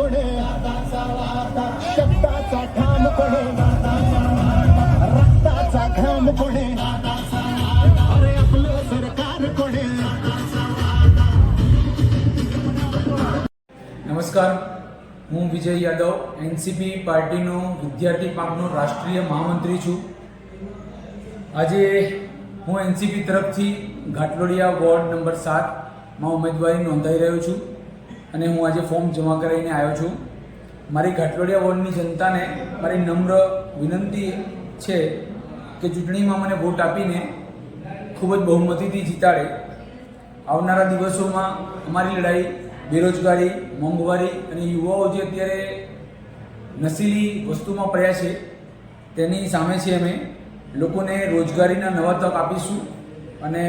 कोणे? शब्दाचा ठाम कोणे? रक्ताचा घाम कोणे? अरे आपलं सरकार कोणे? નમસ્કાર હું વિજય યાદવ એનસીપી પાર્ટીનો વિદ્યાર્થી પાંખનો રાષ્ટ્રીય મહામંત્રી છું આજે હું એનસીપી તરફથી ઘાટલોડિયા વોર્ડ નંબર સાતમાં ઉમેદવારી નોંધાઈ રહ્યો છું અને હું આજે ફોર્મ જમા કરાવીને આવ્યો છું. મારી ઘાટલોડિયા વોર્ડની જનતાને મારી નમ્ર વિનંતી છે કે ચૂંટણીમાં મને વોટ આપીને ખૂબ જ બહુમતીથી જીતાડે. આવનારા દિવસોમાં અમારી લડાઈ બેરોજગારી, મોંઘવારી અને યુવાઓ જે અત્યારે નશીલી વસ્તુમાં પડ્યા છે, તેની સામે છે અમે લોકોને રોજગારીના નવા તક આપીશું અને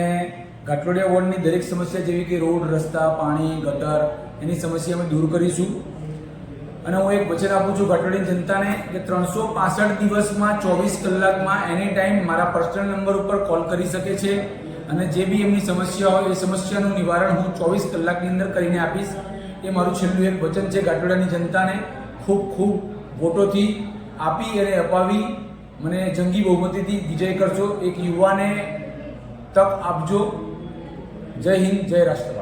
ઘાટલોડિયા વોર્ડની દરેક સમસ્યા જેવી કે રોડ, રસ્તા, પાણી, ગટર, એની સમસ્યા અમે દૂર કરીશું. અને હું એક વચન આપું છું ઘાટલોડિયા જનતાને કે ત્રણસો પાસઠ દિવસમાં ચોવીસ કલાકમાં એની ટાઈમ મારા પર્સનલ નંબર ઉપર કોલ કરી શકે છે અને જે બી એમની સમસ્યા હોય, એ સમસ્યાનું નિવારણ હું ચોવીસ કલાકની અંદર કરીને આપીશ. એ મારું છેલ્લું એક વચન છે ઘાટોડાની જનતાને ખૂબ ખૂબ વોટોથી આપી અને અપાવી. મને જંગી બહુમતીથી વિજય કરજો. એક યુવાને તક આપજો. Jai Him, Jai Rashtra.